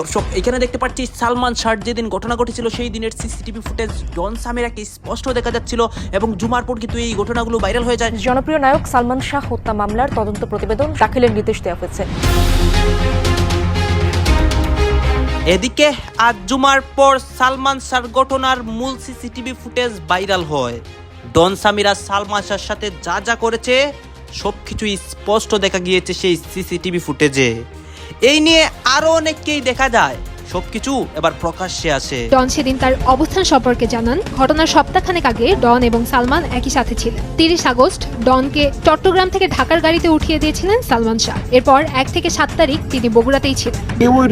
দর্শক এখানে দেখতে পাচ্ছি সালমান শাহ। যেদিন ঘটনা ঘটেছিল সেই দিনের সিসিটিভি ফুটেজ ডন সামিরাকে স্পষ্ট দেখা যাচ্ছিল এবং জুমার পর কিন্তু এই ঘটনাগুলো ভাইরাল হয়ে যায়। জনপ্রিয় নায়ক সালমান শাহ হত্যা মামলার তদন্ত প্রতিবেদন দাখিলের নির্দেশ দেওয়া হয়েছে। এদিকে আজ জুমার পর সালমান শাহর ঘটনার মূল সিসিটিভি ফুটেজ ভাইরাল হয়। ডন সামিরা সালমান শাহর সাথে যা যা করেছে সবকিছু স্পষ্ট দেখা গিয়েছে সেই সিসিটিভি ফুটেজে। এই নিয়ে আরও অনেককেই দেখা যায়। সবকিছু এবার প্রকাশ্যে আসে ডন সেদিন তার অবস্থান সম্পর্কে জানান। ঘটনার সপ্তাহখানেক আগে ডন এবং সালমান একই সাথে ছিলেন। তিরিশ আগস্ট ডনকে চট্টগ্রাম থেকে ঢাকার গাড়িতে উঠিয়ে দিয়েছিলেন সালমান শাহ। এরপর এক থেকে সাত তারিখ তিনি বগুড়াতেই ছিলেন। কেউর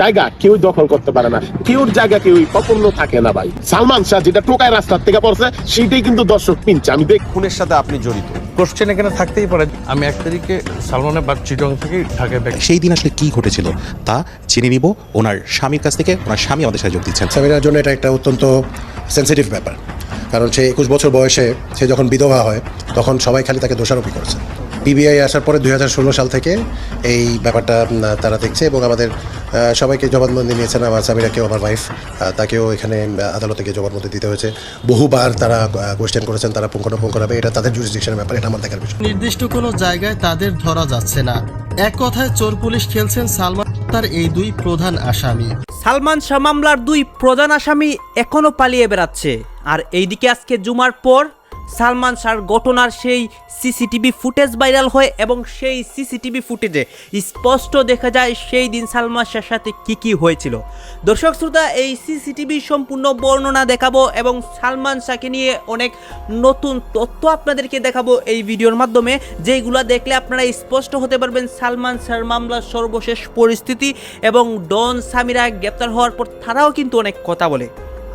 জায়গা কেউ দখল করতে পারে না। কেউর জায়গা কেউ অপূর্ণ থাকে না ভাই। সালমান শাহ যেটা টোকায় রাস্তার থেকে পড়ছে সেইটাই কিন্তু দর্শক পিনছে। আমি দেখ খুনের সাথে আপনি জড়িত। কোশ্চেন এখানে থাকতেই পারে। আমি এক তারিখে সালমানের বাদ চিটং থেকে ঢাকায় ব্যাক সেই দিন আসলে কি ঘটেছিল তা জেনে নিব। ওনার স্বামীর কাছ থেকে ওনার স্বামী আমাদের সাথে যোগ দিচ্ছেন। স্বামীর জন্য এটা একটা অত্যন্ত সেন্সিটিভ ব্যাপার। কারণ সে একুশ বছর বয়সে সে যখন বিধবা হয় তখন সবাই খালি তাকে দোষারোপই করেছে। পিবিআই আসার পরে দুই হাজার ষোলো সাল থেকে এই ব্যাপারটা তারা দেখছে এবং আমাদের সবাইকে জবানবন্দি নিয়েছেন আমার সামিরাকেও আমার ওয়াইফ তাকেও এখানে আদালতে গিয়ে জবানবন্দি দিতে হয়েছে। বহুবার তারা কোয়েশ্চেন করেছেন তারা পুঙ্খানুপুঙ্খভাবে এটা তাদের জুরিসডিকশনের ব্যাপার এটা আমার দেখার বিষয়। নির্দিষ্ট কোনো জায়গায় তাদের ধরা যাচ্ছে না। এক কথায় চোর পুলিশ খেলছেন সালমান তার এই দুই প্রধান আসামি। সালমান শাহ মামলার দুই প্রধান আসামি এখনও পালিয়ে বেড়াচ্ছে। আর এইদিকে আজকে জুমার পর সালমান শাহর ঘটনার সেই সিসিটিভি ফুটেজ ভাইরাল হয় এবং সেই সিসিটিভি ফুটেজে স্পষ্ট দেখা যায় সেই দিন সালমান শাহর সাথে কী কী হয়েছিল। দর্শক শ্রোতা, এই সিসিটিভি সম্পূর্ণ বর্ণনা দেখাবো এবং সালমান শাহকে নিয়ে অনেক নতুন তথ্য আপনাদেরকে দেখাবো এই ভিডিওর মাধ্যমে। যেগুলো দেখলে আপনারা স্পষ্ট হতে পারবেন সালমান শাহর মামলার সর্বশেষ পরিস্থিতি এবং ডন সামিরা গ্রেপ্তার হওয়ার পর তারাও কিন্তু অনেক কথা বলে।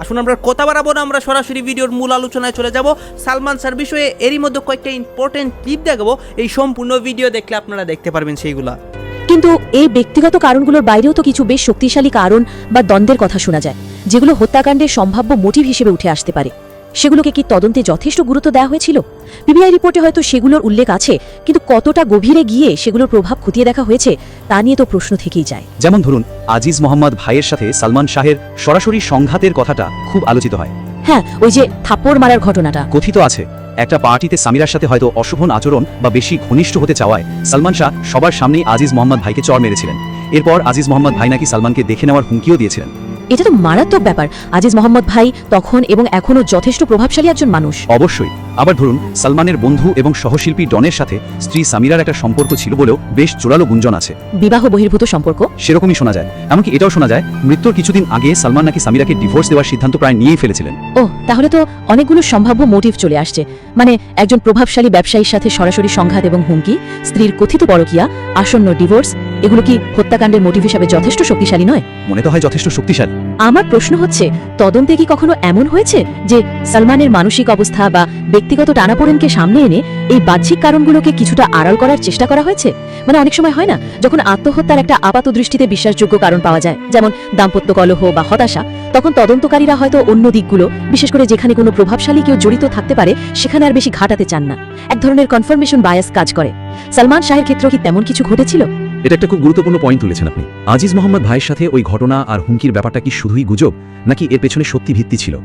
আসুন আমরা কথা বাড়াবো না, আমরা সরাসরি ভিডিওর মূল আলোচনায় চলে যাব। সালমান স্যার বিষয়ে এরই মধ্যে কয়েকটা ইম্পর্টেন্ট ক্লিপ দেখাবো। এই সম্পূর্ণ ভিডিও দেখলে আপনারা দেখতে পারবেন সেইগুলা। কিন্তু এই ব্যক্তিগত কারণগুলোর বাইরেও তো কিছু বেশ শক্তিশালী কারণ বা দ্বন্দ্বের কথা শোনা যায়, যেগুলো হত্যাকাণ্ডের সম্ভাব্য মোটিভ হিসেবে উঠে আসতে পারে। সেগুলোকে কি তদন্তে যথেষ্ট গুরুত্ব দেওয়া হয়েছিল? পিবিআই রিপোর্টে হয়তো সেগুলোর উল্লেখ আছে কিন্তু কতটা গভীরে গিয়ে সেগুলোর প্রভাব খতিয়ে দেখা হয়েছে তা নিয়ে তো প্রশ্ন থেকেই যায়। যেমন ধরুন আজিজ মোহাম্মদ ভাইয়ের সাথে সালমান শাহের সরাসরি সংঘাতের কথাটা খুব আলোচিত হয়। হ্যাঁ ওই যে থাপ্পড় মারার ঘটনাটা। কথিত আছে একটা পার্টিতে সামিরার সাথে হয়তো অশোভন আচরণ বা বেশি ঘনিষ্ঠ হতে চাওয়ায় সালমান শাহ সবার সামনেই আজিজ মোহাম্মদ ভাইকে চর মেরেছিলেন। এরপর আজিজ মোহাম্মদ ভাই নাকি সালমানকে দেখে নেওয়ার হুমকিও দিয়েছিলেন। এটা তো মারাত্মক ব্যাপার। আজিজ মোহাম্মদ ভাই তখন এবং এখনও যথেষ্ট প্রভাবশালী একজন মানুষ। অবশ্যই। আবার ধরুন সালমানের বন্ধু এবং সহশিল্পী ডনের সাথে স্ত্রী সামিরার একটা সম্পর্ক ছিল বলেও বেশ জোরালো গুঞ্জন আছে। বিবাহ বহির্ভূত সম্পর্ক? সেরকমই শোনা যায়। এমনকি এটাও শোনা যায় মৃত্যুর কিছুদিন আগে সালমান নাকি সামিরাকে ডিভোর্স দেওয়ার সিদ্ধান্ত প্রায় নিয়েই ফেলেছিলেন। ও তাহলে তো অনেকগুলো সম্ভাব্য মোটিভ চলে আসছে। মানে একজন প্রভাবশালী ব্যবসায়ীর সাথে সরাসরি সংঘাত এবং হুমকি স্ত্রীর কথিত পরকিয়া আসন্ন ডিভোর্স এগুলো কি হত্যাকাণ্ডের মোটিভ হিসাবে যথেষ্ট শক্তিশালী নয়? মনে তো হয় যথেষ্ট শক্তিশালী। আমার প্রশ্ন হচ্ছে তদন্তে কি কখনো এমন হয়েছে যে সালমানের মানসিক অবস্থা বা ব্যক্তিগত টানাপোড়েনকে সামনে এনে এই বাহ্যিক কারণগুলোকে কিছুটা আড়াল করার চেষ্টা করা হয়েছে? মানে অনেক সময় হয় না, যখন আত্মহত্যার একটা আপাত দৃষ্টিতে বিশ্বাসযোগ্য কারণ পাওয়া যায়, যেমন দাম্পত্য কলহ বা হতাশা, তখন তদন্তকারীরা হয়তো অন্য দিকগুলো, বিশেষ করে যেখানে কোনো প্রভাবশালী কেউ জড়িত থাকতে পারে, সেখানে আর বেশি ঘাটাতে চান না। এক ধরনের কনফার্মেশন বায়াস কাজ করে। সালমান শাহের ক্ষেত্রেও কি তেমন কিছু ঘটেছিল? এটা একটা খুব গুরুত্বপূর্ণ পয়েন্ট তুলেছেন আপনি। আজিজ মোহাম্মদ ভাইয়ের সাথে ওই ঘটনা আর হুমকির ব্যাপারটা কি শুধুই গুজব, নাকি এর পেছনে সত্যি ভিত্তি ছিল?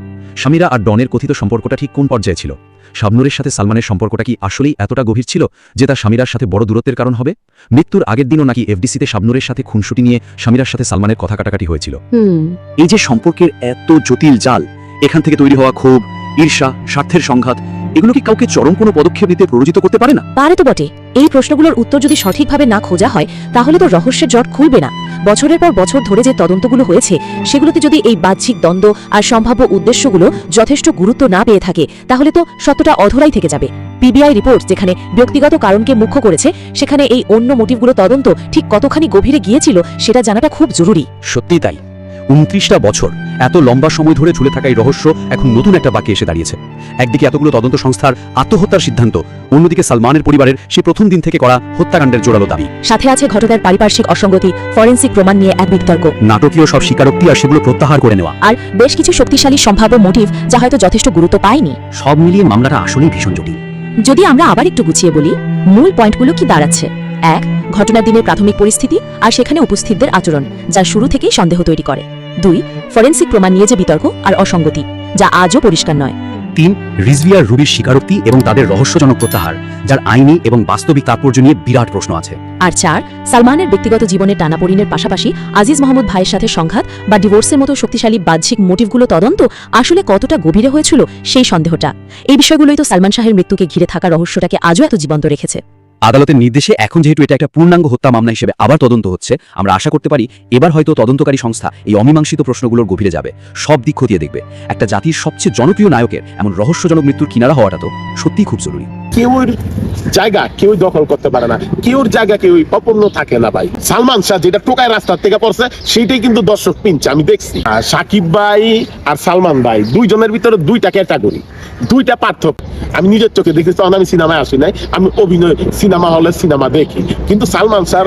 স্বামীরা আর ডনের কথিত সম্পর্কটা ঠিক কোন পর্যায়ে ছিল? শাবনুরের সাথে সালমানের সম্পর্কটা কি আসলেই এতটা গভীর ছিল যে তার স্বামীরার সাথে বড় দূরত্বের কারণ হবে? মৃত্যুর আগের দিনও নাকি এফডিসিতে শাবনুরের সাথে খুনসুটি নিয়ে স্বামীরার সাথে সালমানের কথা কাটাকাটি হয়েছিল। এই যে সম্পর্কের এত জটিল জাল এখান থেকে তৈরি হওয়া ক্ষোভ ঈর্ষা স্বার্থের সংঘাত এগুলো কি কাউকে চরম কোনো পদক্ষেপ নিতে প্ররোচিত করতে পারে না? পারে তো বটে। এই প্রশ্নগুলোর উত্তর যদি সঠিকভাবে না খোঁজা হয়, তাহলে তো রহস্যের জট খুলবে না। বছরের পর বছর ধরে যে তদন্তগুলো হয়েছে, সেগুলোতে যদি এই বাহ্যিক দ্বন্দ্ব আর সম্ভাব্য উদ্দেশ্যগুলো যথেষ্ট গুরুত্ব না পেয়ে থাকে, তাহলে তো সত্যটা অধরাই থেকে যাবে। পিবিআই রিপোর্ট, যেখানে ব্যক্তিগত কারণকে মুখ্য করেছে, সেখানে এই অন্য মোটিভগুলো তদন্ত ঠিক কতখানি গভীরে গিয়েছিল, সেটা জানাটা খুব জরুরি। সত্যি তাই। উনত্রিশটা বছর এত লম্বা সময় ধরে ঝুলে থাকা এই রহস্য এখন নতুন একটা বাকি এসে দাঁড়িয়েছে। একদিকে এতগুলো তদন্ত সংস্থার আত্মহত্যার সিদ্ধান্ত অন্যদিকে সালমানের পরিবারের সেই প্রথম দিন থেকে করা হত্যাকাণ্ডের জোরালো দাবি। সাথে আছে ঘটনার পারিপার্শ্বিক অসঙ্গতি ফরেন্সিক প্রমাণ নিয়ে এক বিতর্ক। নাটকীয় সব স্বীকারোক্তি আর সেগুলো প্রত্যাহার করে নেওয়া। আর বেশ কিছু শক্তিশালী সম্ভাব্য মোটিভ যা হয়তো যথেষ্ট গুরুত্ব পায়নি। সব মিলিয়ে মামলাটা আসলেই ভীষণ জটিল। যদি আমরা আবার একটু গুছিয়ে বলি মূল পয়েন্টগুলো কি দাঁড়াচ্ছে? এক ঘটনার দিনের প্রাথমিক পরিস্থিতি আর সেখানে উপস্থিতদের আচরণ যা শুরু থেকেই সন্দেহ তৈরি করে। দুই ফরেন্সিক প্রমাণ নিয়ে যে বিতর্ক আর অসঙ্গতি যা আজও পরিষ্কার নয়। তিন রিজভিয়ার রুবির স্বীকারোক্তি এবং তাদের রহস্যজনক প্রত্যাহার যার আইনি এবং বাস্তবিক তাৎপর্য নিয়ে বিরাট প্রশ্ন আছে। আর চার সালমানের ব্যক্তিগত জীবনের টানাপোড়িনের পাশাপাশি আজিজ মাহমুদ ভাইয়ের সাথে সংঘাত বা ডিভোর্সের মতো শক্তিশালী বাহ্যিক মোটিভগুলো তদন্ত আসলে কতটা গভীরে হয়েছিল সেই সন্দেহটা। এই বিষয়গুলোই তো সালমান শাহের মৃত্যুকে ঘিরে থাকা রহস্যটাকে আজও এত জীবন্ত রেখেছে। আদালতের নির্দেশে এখন যেহেতু এটা একটা পূর্ণাঙ্গ হত্যা মামলা হিসেবে আবার তদন্ত হচ্ছে, আমরা আশা করতে পারি এবার হয়তো তদন্তকারী সংস্থা এই অমীমাংসিত প্রশ্নগুলোর গভীরে যাবে। সব দিক খতিয়ে দেখবে। একটা জাতির সবচেয়ে জনপ্রিয় নায়কের এমন রহস্যজনক মৃত্যুর কিনারা হওয়াটা তো সত্যিই খুব জরুরি। কেউর জায়গা কেউ দখল করতে পারে না। কেউর জায়গা কেউ অপূর্ণ থাকে না ভাই। সালমান শাহ যেটা টোকায় রাস্তার থেকে পড়ছে, সেইটাই কিন্তু দর্শক পিনছে, আমি দেখছি। সাকিব ভাই আর সালমান ভাই, দুইজনের ভিতরে দুইটা ক্যাটাগরি দুইটা পার্থক্য। আমি নিজের চোখে দেখেছি, তখন আমি সিনেমায় আসি নাই। আমি অভিনয় সিনেমা হলে সিনেমা দেখি। কিন্তু সালমান স্যার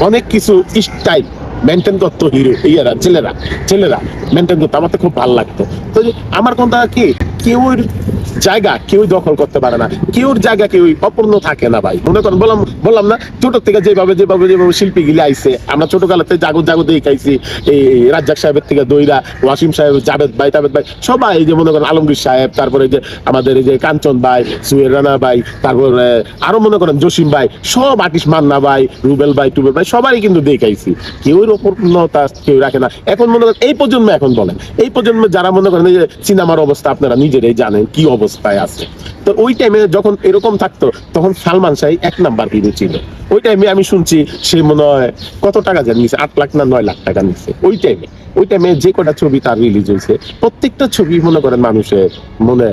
অনেক কিছু স্টাইল মেনটেন করতো হিরো ইয়েরা, ছেলেরা ছেলেরা মেনটেন করতো। আমার তো খুব ভালো লাগতো। তো আমার কোনটা কি কেউর জায়গা কেউ দখল করতে পারে না। কেউর জায়গা কেউ অপূর্ণ থাকে না ভাই। মনে করেন, বললাম বললাম না ছোট থেকে যেভাবে যেভাবে যেভাবে শিল্পী গিলে আইছে, আমরা ছোট কালাতে জাগো জাগো দিয়ে খাইছি এই রাজ্জাক সাহেবের থেকে দইরা, ওয়াসিম সাহেব জাভেদ ভাই টাবেদ ভাই, সবাই যে মনে করেন আলমগীর সাহেব, তারপরে যে আমাদের এই যে কাঞ্চন ভাই সুয়ের রানা ভাই, তারপরে আরও মনে করেন জসিম ভাই, সব আর্টিস্ট মান্না ভাই, রুবেল ভাই, টুবেল ভাই, সবারই কিন্তু দেখাইছি কেউর অপূর্ণতা কেউ রাখে না। এখন মনে করেন, এই প্রজন্ম এখন বলেন, এই প্রজন্মে যারা মনে করেন এই যে সিনেমার অবস্থা আপনারা নিজেরাই জানেন, কি অবস্থায় আছে। তো ওই টাইমে যখন এরকম থাকতো, তখন সালমান শাহ এক নাম্বার হিরো ছিল। ওই টাইমে আমি শুনছি সে মনে হয় কত টাকা জানি নিছে, আট লাখ না নয় লাখ টাকা নিচ্ছে ওই টাইমে ওই টাইমে যে কটা ছবি তার রিলিজ হয়েছে, প্রত্যেকটা ছবি মনে করেন মানুষের মনে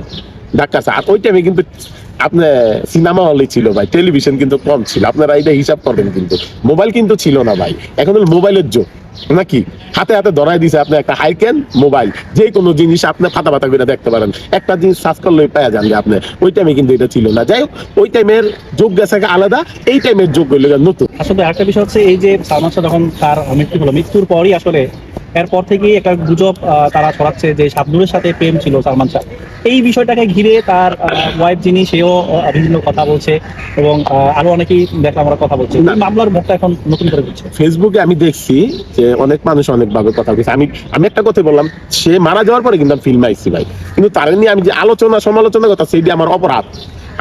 ডাক্তার আর ওই টাইমে কিন্তু আপনার সিনেমা হলে ছিল ভাই, টেলিভিশন কিন্তু কম ছিল। আপনারা এটা হিসাব করবেন কিন্তু। মোবাইল কিন্তু ছিল না ভাই। এখন হলো মোবাইলের যুগ, নাকি? হাতে হাতে ধরাই দিছে আপনি একটা হাইকেন মোবাইল। যে কোনো জিনিস আপনি ফাটা ফাটা করে দেখতে পারেন। একটা জিনিস সার্চ করলে পাওয়া যান যে আপনি। ওই টাইমে কিন্তু এটা ছিল না। যাই হোক, ওই টাইমের যোগ গেছে আলাদা, এই টাইমের যোগ হইলে নতুন। আসলে একটা বিষয় হচ্ছে এই যে সালমান শাহ যখন তার মৃত্যু হলো, মৃত্যুর পরই আসলে এরপর থেকেই একটা গুজব তারা ছড়াচ্ছে যে শাবনুরের সাথে প্রেম ছিল সালমান শাহ। এই বিষয়টাকে ঘিরে তার ওয়াইফ যিনি, সেও বিভিন্ন কথা বলছে এবং আরও অনেকেই দেখলাম আমরা কথা বলছে। মামলার মুখটা এখন নতুন করে বলছে ফেসবুকে আমি দেখছি যে অনেক মানুষ অনেক ভাবে কথা বলছে। আমি আমি একটা কথা বললাম, সে মারা যাওয়ার পরে কিন্তু আমি ফিল্ম আইছি ভাই। কিন্তু তার নিয়ে আমি যে আলোচনা সমালোচনা কথা, সেইটি আমার অপরাধ।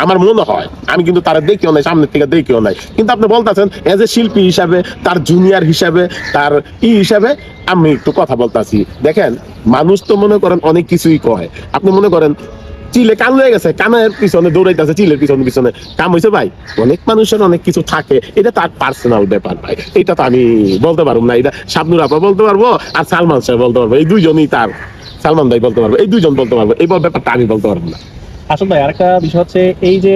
আমার মনে হয়, আমি কিন্তু তারা দেখিও নাই, সামনের থেকে দেখিও নাই। কিন্তু আপনি বলতেছেন এজ এ শিল্পী হিসাবে, তার জুনিয়র হিসাবে, তার ই হিসাবে, আমি একটু কথা বলতাছি। দেখেন, মানুষ তো মনে করেন অনেক কিছুই কয়। আপনি মনে করেন, চিলে কান হয়ে গেছে, কানের পিছনে দৌড়াইতেছে, চিলের পিছনে পিছনে। কাম হয়েছে ভাই, অনেক মানুষের অনেক কিছু থাকে, এটা তার পার্সোনাল ব্যাপার ভাই। এটা তো আমি বলতে পারব না, এটা শাবনুর আপা বলতে পারব, আর সালমান শাহ বলতে পারব, এই দুইজনই তার। সালমান ভাই বলতে পারব, এই দুইজন বলতে পারব, এই ব্যাপারটা আমি বলতে পারব না। আসল ভাই আরেকটা বিষয় হচ্ছে এই যে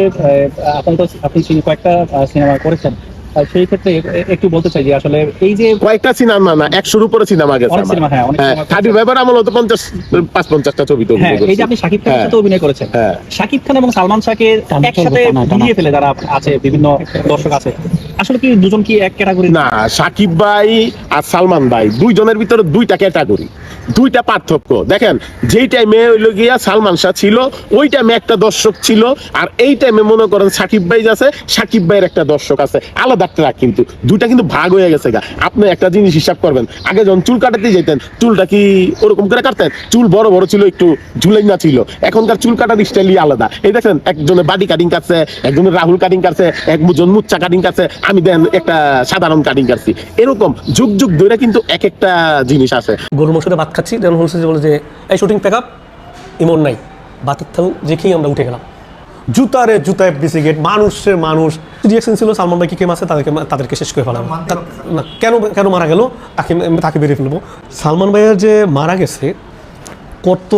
আপনি তো আপনি কয়েকটা সিনেমা করেছেন। সেই ক্ষেত্রে একটু বলতে চাই যে আসলে এই যে কয়েকটা সিনেমা না একশোর উপরে সিনেমা গেছে অনেক সিনেমা, হ্যাঁ, থার্টি ব্যাপার আমল হতো পঞ্চাশ পাঁচ পঞ্চাশটা ছবি তো হ্যাঁ এই যে আপনি শাকিব খানের সাথে অভিনয় করেছেন। হ্যাঁ। শাকিব খান এবং সালমান শাহকে একসাথে মিলিয়ে ফেলে যারা আছে বিভিন্ন দর্শক আছে। আসলে কি দুজন কি এক ক্যাটাগরি না সাকিব ভাই আর সালমান ভাই দুইজনের ভিতরে দুইটা ক্যাটাগরি দুইটা পার্থক্য। দেখেন, যেই টাইমে হইল গিয়া সালমান শাহ ছিল, ওই টাইমে একটা দর্শক ছিল, আর এই টাইমে মনে করেন সাকিব ভাই আছে সাকিব ভাইয়ের একটা দর্শক আছে। আলাদা ট্রাক কিন্তু। দুইটা কিন্তু ভাগ হয়ে গেছে গা। আপনি একটা জিনিস হিসাব করবেন। আগে যখন চুল কাটাতে যেতেন, চুলটা কি ওরকম করে কাটতেন? চুল বড় বড় ছিল, একটু ঝুলাই না ছিল। এখনকার চুল কাটার স্টাইলই আলাদা। এই দেখেন, একজনের বাডি কাটিং কাটছে একজনের রাহুল কাটিং কাটছে একজন মুচ্চা কাটিং কাটছে আমি দেন একটা সাধারণ কাটিং কাটছি এরকম যুগ যুগ ধরে কিন্তু এক একটা জিনিস আছে। গরুর মশুরে ভাত খাচ্ছি দেন হলসে যে বলে যে এই শুটিং প্যাক আপ ইমন নাই। থাল যে খেয়ে আমরা উঠে গেলাম। জুতারে জুতায় বেশি গেট মানুষের মানুষ। রিয়াকশন ছিল সালমান ভাই কি কেম আছে? তাদেরকে তাদেরকে শেষ করে ফেলাম। না। কেন কেন মারা গেল? তাকে তাকে বেরিয়ে ফেলব। সালমান ভাইয়ের যে মারা গেছে কত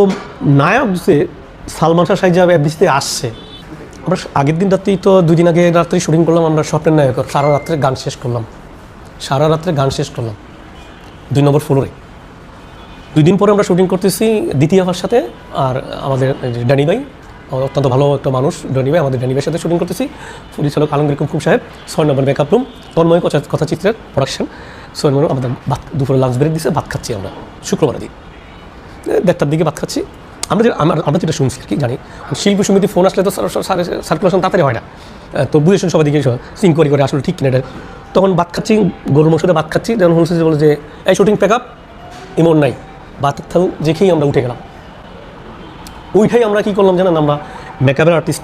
নায়ক যে সালমান শাহ সাহেব এফডিসিতে আসছে। আমরা আগের দিন রাত্রেই তো দুই দিন আগে রাত্রে শুটিং করলাম আমরা স্বপ্নের নায়ক সারা রাত্রে গান শেষ করলাম। সারা রাত্রে গান শেষ করলাম। দুই নম্বর ফ্লোরে দুই দিন পরে আমরা শুটিং করতেছি দ্বিতীয় আফার সাথে, আর আমাদের ড্যানি ভাই, অত্যন্ত ভালো একটা মানুষ ড্যানি ভাই, আমাদের ড্যানি ভাইয়ের সাথে শুটিং করতেছি। পুলিশ পরিচালক আলমগীর কুমকুম সাহেব, ছয় নম্বর মেকআপ রুম তন্ময় কথা কথাচিত্রের প্রোডাকশন নম্বর আমাদের ভাত দুপুরে লাঞ্চ ব্রেক দিছে, ভাত খাচ্ছি আমরা, শুক্রবার দিন। দেড়টার দিকে ভাত খাচ্ছি। আমরা যে আমরা যেটা শুনছি আর কি, জানি। শিল্পী সমিতি ফোন আসলে তো সার্কুলেশন তাড়াতাড়ি হয় না। তো বুঝেছেন সবাই দিকে সিং করে করে আসলে ঠিক কিনা এটা। তখন ভাত খাচ্ছি, গরুর মাংসটা ভাত খাচ্ছি, যেমন যে বলে যে, এই শুটিং প্যাক আপ ইমন নাই। থাকুন যে খেয়েই আমরা উঠে গেলাম। ওইটাই আমরা কী করলাম জানেন, আমরা মেকআপের আর্টিস্ট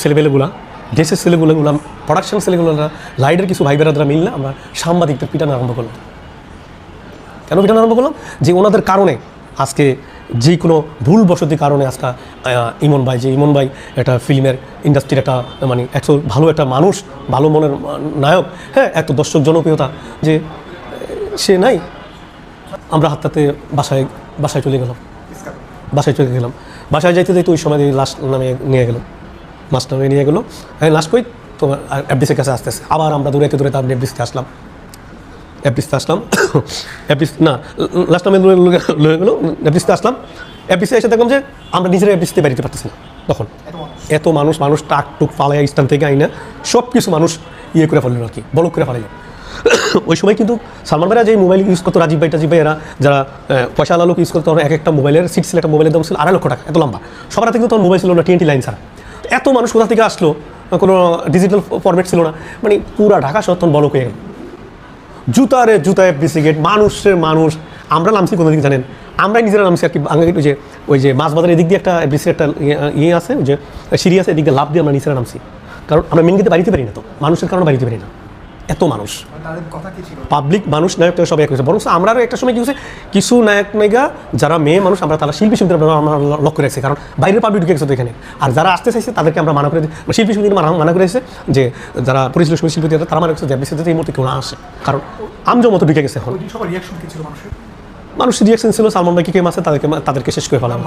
ছেলেবেলেগুলা ড্রেসের ছেলেগুলোগুলো প্রোডাকশন ছেলেগুলোরা লাইটের কিছু ভাই বেড়াদারা মিললে আমরা সাংবাদিকদের পিটানো আরম্ভ করলাম। কেন পিটানো আরম্ভ করলাম? যে ওনাদের কারণে আজকে যে কোনো ভুল বসতি কারণে আজকে ইমন ভাই, যে ইমন ভাই একটা ফিল্মের ইন্ডাস্ট্রির একটা মানে একশো ভালো একটা মানুষ, ভালো মনের নায়ক হ্যাঁ এত দর্শক জনপ্রিয়তা, যে, সে নাই। আমরা হাতটাতে বাসায় বাসায় চলে গেলাম। বাসায় চলে গেলাম। বাসায় যাইতে যাইতে ওই সময় লাস্ট নামে নিয়ে গেল। মাস নামে নিয়ে গেলো। হ্যাঁ লাস্ট কই? তোমার এফডিসির কাছে আসতে আসতে আবার আমরা দূরাইতে দূরে তার এফডিসিতে আসলাম। এফডিসিতে আসলাম। এফডিস না লাস্ট নামে লয়ে গেলো এফডিসিতে আসলাম। এফডিসি এসে দেখলাম যে আমরা নিজেরা এফডিসিতে বাড়িতে পারতেছি না। তখন এত মানুষ মানুষ টাক টুক পালায় স্থান থেকে আইনা সব কিছু মানুষ ইয়ে করে ফেলল আর কি, বলক করে ফেলাইলো। ওই সময় কিন্তু সালমান ভাইরা যে মোবাইল ইউজ করতো, রাজীব ভাই, টাজীব ভাই এরা যারা পয়সা আলো ইউজ করতো এক একটা মোবাইলের সিট একটা মোবাইলের দাম ছিল আড়াই লক্ষ টাকা, এত লম্বা। সবার হাতে কিন্তু তখন মোবাইল ছিল না টিএনটি লাইন ছাড়া। এত মানুষ কোথা থেকে আসলো? কোনো ডিজিটাল ফরম্যাট ছিল না। মানে পুরা ঢাকা শহর তখন বলক হয়ে গেল। জুতারে জুতা এফডিসি গেট মানুষের মানুষ আমরা নামছি কোনো দিকে জানেন? আমরাই নিজেরা নামছি আর কি ওই যে ওই যে মাছ বাজারের এদিক দিয়ে একটা এফডিসি একটা ইয়ে- ইয়ে আছে যে আছে, এদিক দিয়ে লাভ দিয়ে আমরা নিজেরা নামছি। কারণ আমরা মেন গেটে বাড়িতে পারি না তো, মানুষের কারণে বাড়িতে পারি না। এত মানুষ। পাবলিক মানুষ নায়ক নায়ক সবাই এক হয়েছে। বরং আমরা একটা সময় কি হচ্ছে কিছু নায়ক নায়িকা যারা মেয়ে মানুষ আমরা তারা শিল্পী সমিতি আমরা লক্ষ্য রেখেছি। কারণ বাইরের পাবলিক ঢুকে গেছে তো এখানে। আর যারা আসতে চাইছে তাদেরকে আমরা মানা করে শিল্পী শিল্পী সমিতি মানা মানা করে যে যারা পরিচালক শিল্পী তারা মানা করেছে যে এই মুহূর্তে কেউ না আসে। কারণ আমজ মতো ঢুকে গেছে এখন। মানুষের রিয়াকশন ছিল সালমান ভাই কে আছে? তাদেরকে তাদেরকে শেষ করে ফেলাম।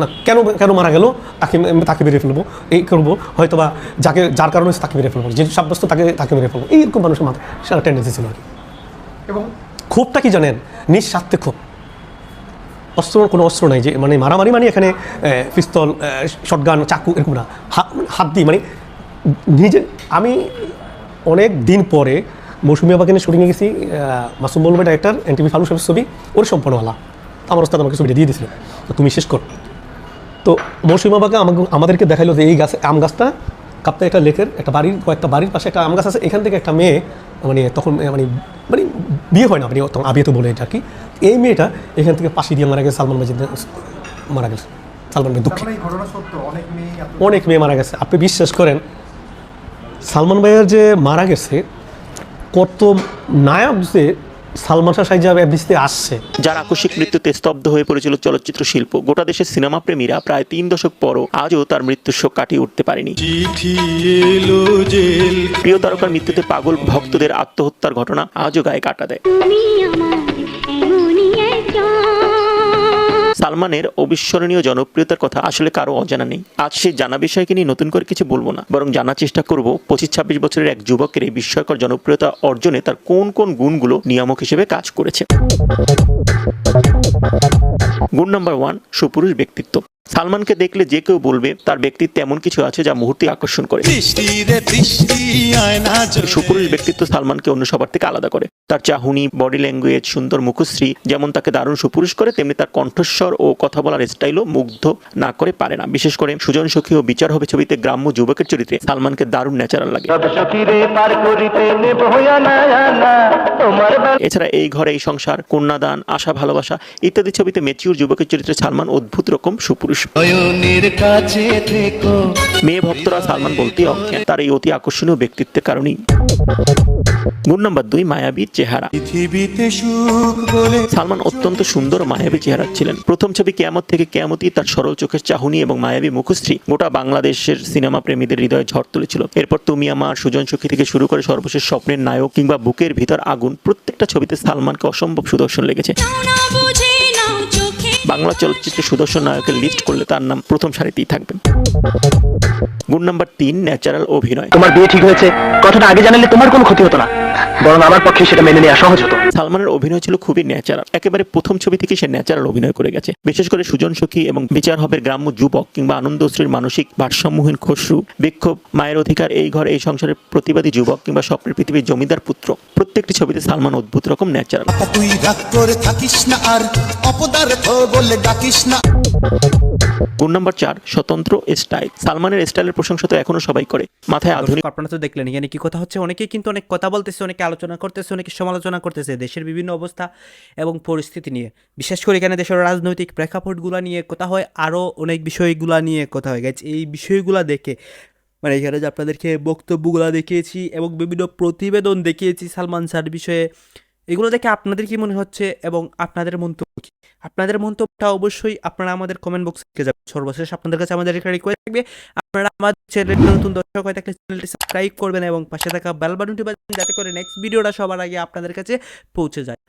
না কেন কেন মারা গেল? তাকে তাকে বেরিয়ে ফেলব। এই করব। হয়তো বা যাকে যার কারণে তাকে বেরিয়ে ফেলব। যে সাব্যস্ত তাকে তাকে বেরিয়ে ফেলব। এইরকম মানুষের মাথা সেটা টেন্ডেন্সি ছিল আর কি। এবং? ক্ষোভটা কি জানেন? নিঃস্বার্থে ক্ষোভ অস্ত্র কোনো অস্ত্র নাই যে মানে মারামারি মানে এখানে পিস্তল শটগান চাকু এরকম না। হাত হাত দিয়ে মানে নিজে আমি অনেক দিন পরে মৌসুমি আবাগানের শুটিংয়ে গেছি মাসুম বলবে ডাইরেক্টর এনটিভি ফালু সাহেব ছবি ওর সম্পূর্ণওয়ালা। আমার ওস্তাদ আমাকে ছবিটা দিয়ে দিয়েছিল তো তুমি শেষ কর। তো মৌসুমি আবাকে আমাকে আমাদেরকে দেখাইলো যে এই গাছ আম গাছটা কাপ্তা একটা লেকের একটা বাড়ির কয়েকটা বাড়ির পাশে একটা আম গাছ আছে এখান থেকে একটা মেয়ে মানে তখন মানে মানে বিয়ে হয় না মানে তখন আবিয়ে তো বলে এটা কি। এই মেয়েটা এখান থেকে পাশি দিয়ে মারা গেছে সালমান মাজিদ মারা গেছে সালমান ভাই দুঃখী। অনেক মেয়ে মারা গেছে। আপনি বিশ্বাস করেন সালমান ভাইয়ের যে মারা গেছে কত নায়ক যে সালমান শাহ সাহেব এফডিসিতে আসছে। যার আকস্মিক মৃত্যুতে স্তব্ধ হয়ে পড়েছিল চলচ্চিত্র শিল্প। গোটা দেশের সিনেমা প্রেমীরা প্রায় তিন দশক পরও আজও তার মৃত্যুর শোক কাটিয়ে উঠতে পারেনি। প্রিয় তারকার মৃত্যুতে পাগল ভক্তদের আত্মহত্যার ঘটনা আজও গায়ে কাটা দেয়। সালমানের অবিস্মরণীয় জনপ্রিয়তার কথা আসলে কারও অজানা নেই। আজ সেই জানা বিষয়কে নিয়ে নতুন করে কিছু বলব না, বরং জানার চেষ্টা করব পঁচিশ ছাব্বিশ বছরের এক যুবকের এই বিস্ময়কর জনপ্রিয়তা অর্জনে তার কোন কোন গুণগুলো নিয়ামক হিসেবে কাজ করেছে। গুণ নাম্বার ওয়ান, সুপুরুষ ব্যক্তিত্ব। সালমানকে দেখলে যে কেউ বলবে তার ব্যক্তিত্বে এমন কিছু আছে যা মুহূর্তে আকর্ষণ করে। সুপুরুষ ব্যক্তিত্ব সালমানকে অন্য সবার থেকে আলাদা করে। তার চাহুনি বডি ল্যাঙ্গুয়েজ সুন্দর মুখশ্রী যেমন তাকে দারুণ সুপুরুষ করে তেমনি তার কণ্ঠস্বর ও কথা বলার স্টাইলও মুগ্ধ না করে পারে না। বিশেষ করে সুজন সখী ও বিচার হবে ছবিতে গ্রাম্য যুবকের চরিত্রে সালমানকে দারুণ ন্যাচারাল লাগে। এছাড়া এই ঘরে এই সংসার কন্যাদান আশা ভালোবাসা ইত্যাদি ছবিতে মেচিউর যুবকের চরিত্রে সালমান অদ্ভুত রকম সুপুরুষ মেয়ে ভক্তরা সালমান বলতে অজ্ঞান তার এই অতি আকর্ষণীয় ব্যক্তিত্বের কারণেই। গুণ নম্বর দুই মায়াবী চেহারা। সালমান অত্যন্ত সুন্দর মায়াবী চেহারা ছিলেন। প্রথম ছবি কেয়ামত থেকে কেয়ামতি তার সরল চোখের চাহুনি এবং মায়াবী মুখশ্রী গোটা বাংলাদেশের সিনেমা প্রেমীদের হৃদয়ে ঝড় তুলেছিল। এরপর তুমি আমার সুজন সখী থেকে শুরু করে সর্বশেষ স্বপ্নের নায়ক কিংবা বুকের ভিতর আগুন প্রত্যেকটা ছবিতে সালমানকে অসম্ভব সুদর্শন লেগেছে। বাংলা চলচ্চিত্রে সুদর্শন নায়কের লিস্ট করলে তার নাম প্রথম সারিতেই থাকবে। গুণ নাম্বার তিন ন্যাচারাল অভিনয়। তোমার বিয়ে ঠিক হয়েছে কথাটা আগে জানালে তোমার কোনো ক্ষতি হতো না বরং আমার পক্ষে সেটা মেনে নেওয়া সহজ হতো। সালমানের অভিনয় ছিল খুবই ন্যাচারাল। একেবারে প্রথম ছবি থেকে সে ন্যাচারাল অভিনয় করে গেছে। বিশেষ করে সুজন সখী এবং বিচার হবের গ্রাম্য যুবক কিংবা আনন্দশ্রীর মানসিক ভারসাম্যহীন খসরু বিক্ষোভ মায়ের অধিকার এই ঘর এই সংসারের প্রতিবাদী যুবক কিংবা স্বপ্নের পৃথিবীর জমিদার পুত্র। প্রত্যেকটি ছবিতে সালমান অদ্ভুত রকম ন্যাচারাল। তুই রাগ করে থাকিস না আর অপদার্থ বলে ডাকিস না। গুণ নাম্বার চার স্বতন্ত্র স্টাইল। সালমানের স্টাইলের প্রশংসা তো এখনও সবাই করে। মাথায় আধুনিক আপনারা তো দেখলেন এখানে কি কথা হচ্ছে? অনেকেই কিন্তু অনেক কথা বলতেছে অনেকে আলোচনা করতেছে অনেকে সমালোচনা করতেছে দেশের বিভিন্ন অবস্থা এবং পরিস্থিতি নিয়ে। বিশেষ করে এখানে দেশের রাজনৈতিক প্রেক্ষাপটগুলো নিয়ে কথা হয় আরও অনেক বিষয়গুলো নিয়ে কথা হয়। গেছে এই বিষয়গুলো দেখে মানে এখানে যে আপনাদেরকে বক্তব্যগুলো দেখিয়েছি এবং বিভিন্ন প্রতিবেদন দেখিয়েছি সালমান শাহর বিষয়ে এগুলো দেখে আপনাদের কি মনে হচ্ছে এবং আপনাদের মন্তব্য কি? আপনাদের মন্তব্যটা অবশ্যই আপনারা আমাদের কমেন্ট বক্সে লিখে যাবেন সর্বশেষ আপনাদের কাছে আমাদের একটা রিকোয়েস্ট থাকবে। আপনারা আমাদের চ্যানেলে নতুন দর্শক হয়ে থাকলে চ্যানেলটি সাবস্ক্রাইব করবেন এবং পাশে থাকা বেল বাটনটি বাজাবেন যাতে করে নেক্সট ভিডিওটা সবার আগে আপনাদের কাছে পৌঁছে যায়।